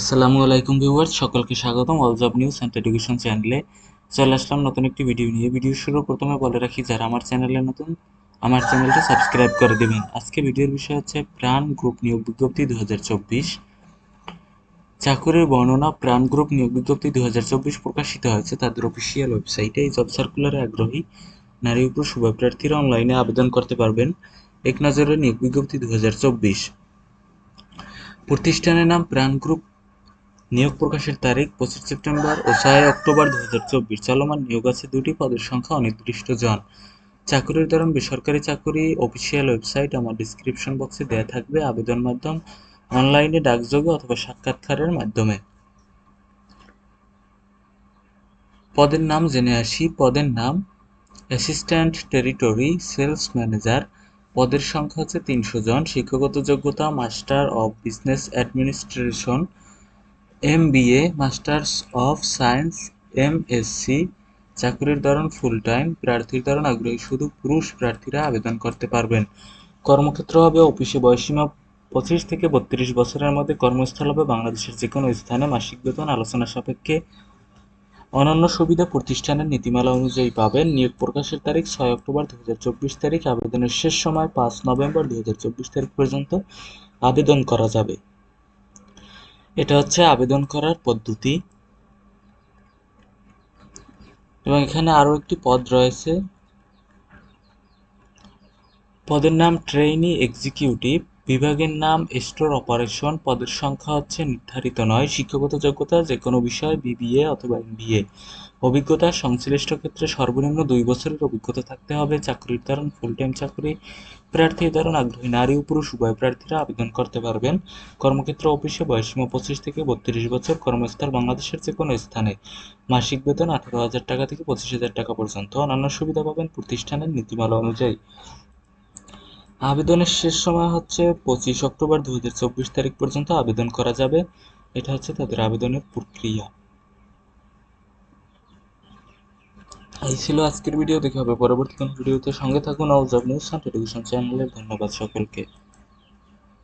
আসসালামু আলাইকুম ভিউয়ার্স, সকলকে স্বাগতম all job news and education চ্যানেলে চলে আসলাম নতুন একটি ভিডিও নিয়ে। ভিডিও শুরু প্রথমে বলে রাখি, যারা আমার চ্যানেলে নতুন, আমার চ্যানেলটা সাবস্ক্রাইব করে দেবেন। আজকে ভিডিওর বিষয় হচ্ছে প্রাণ গ্রুপ নিয়োগ বিজ্ঞপ্তি দু চাকুরির বর্ণনা, প্রাণ গ্রুপ নিয়োগ বিজ্ঞপ্তি দুহাজার চব্বিশ প্রকাশিত হয়েছে। তাদের অফিসিয়াল ওয়েবসাইটে এই জব সার্কুলারে আগ্রহী, নারী উপর পুরুষ উভয় প্রার্থীরা অনলাইনে আবেদন করতে পারবেন। এক নজরে নিয়োগ বিজ্ঞপ্তি দুই হাজার চব্বিশ। প্রতিষ্ঠানের নাম প্রাণ গ্রুপ নিয়োগ প্রকাশের তারিখ পঁচিশ সেপ্টেম্বর ও ছয় অক্টোবর দু হাজার চব্বিশ। চলমান নিয়োগ আছে দুটি পদের সংখ্যা অনির্দিষ্ট জন। চাকুরির ধরন, বেসরকারি চাকুরি, অফিসিয়াল ওয়েবসাইট আমার ডিসক্রিপশন বক্সে দেওয়া থাকবে আবেদন মাধ্যম, অনলাইনে ডাকযোগে অথবা সাক্ষাৎকারের মাধ্যমে। পদের নাম জেনে আসি। পদের নাম, অ্যাসিস্ট্যান্ট টেরিটরি সেলস ম্যানেজার। পদের সংখ্যা হচ্ছে তিনশো জন। শিক্ষাগত যোগ্যতা, master of business administration. M BA masters of science M Sc চাকরির ধরন ফুল টাইম প্রার্থীর ধরন আগ্রহী। শুধু পুরুষ প্রার্থীরা আবেদন করতে পারবেন। কর্মক্ষেত্র হবে অফিসে বয়সীমা পঁচিশ থেকে বত্রিশ বছরের মধ্যে। কর্মস্থল হবে বাংলাদেশের যে কোনো স্থানে। মাসিক বেতন, আলোচনা সাপেক্ষে অন্যান্য সুবিধা প্রতিষ্ঠানের নীতিমালা অনুযায়ী পাবেন। নিয়োগ প্রকাশের তারিখ ছয় অক্টোবর দু হাজার চব্বিশ তারিখ। আবেদনের শেষ সময় পাঁচ নভেম্বর দু হাজার চব্বিশ তারিখ পর্যন্ত আবেদন করা যাবে। এটা হচ্ছে আবেদন করার পদ্ধতি। এবং এখানে আরও একটি পদ রয়েছে। পদের নাম ট্রেইনি এক্সিকিউটিভ বিভাগের নাম স্টোর অপারেশন পদের সংখ্যা হচ্ছে নির্ধারিত নয়। শিক্ষাগত যোগ্যতা যে কোনো বিষয় বিবিএ অথবা এমবিএ। অভিজ্ঞতা সংশ্লিষ্ট ক্ষেত্রে সর্বনিম্ন দুই বছরের অভিজ্ঞতা থাকতে হবে। চাকরির ধরন ফুল টাইম চাকরি, প্রার্থীর ধরন, আগ্রহী নারী ও পুরুষ, উভয় প্রার্থীরা আবেদন করতে পারবেন। কর্মক্ষেত্র অফিসে বয়সীমা পঁচিশ থেকে বত্রিশ বছর। কর্মস্থল বাংলাদেশের যে কোনো স্থানে। মাসিক বেতন আঠারো হাজার টাকা থেকে পঁচিশ হাজার টাকা পর্যন্ত। অন্যান্য সুবিধা পাবেন প্রতিষ্ঠানের নীতিমালা অনুযায়ী। আবেদনের শেষ সময় হচ্ছে পঁচিশ অক্টোবর দু হাজার চব্বিশ তারিখ পর্যন্ত আবেদন করা যাবে। এটা হচ্ছে তাদের আবেদনের প্রক্রিয়া। এই ছিল আজকের ভিডিও। দেখে হবে পরবর্তী কোনো ভিডিওতে। সঙ্গে থাকুন অল জব নিউজ টেলিভিশন চ্যানেলে ধন্যবাদ সকলকে।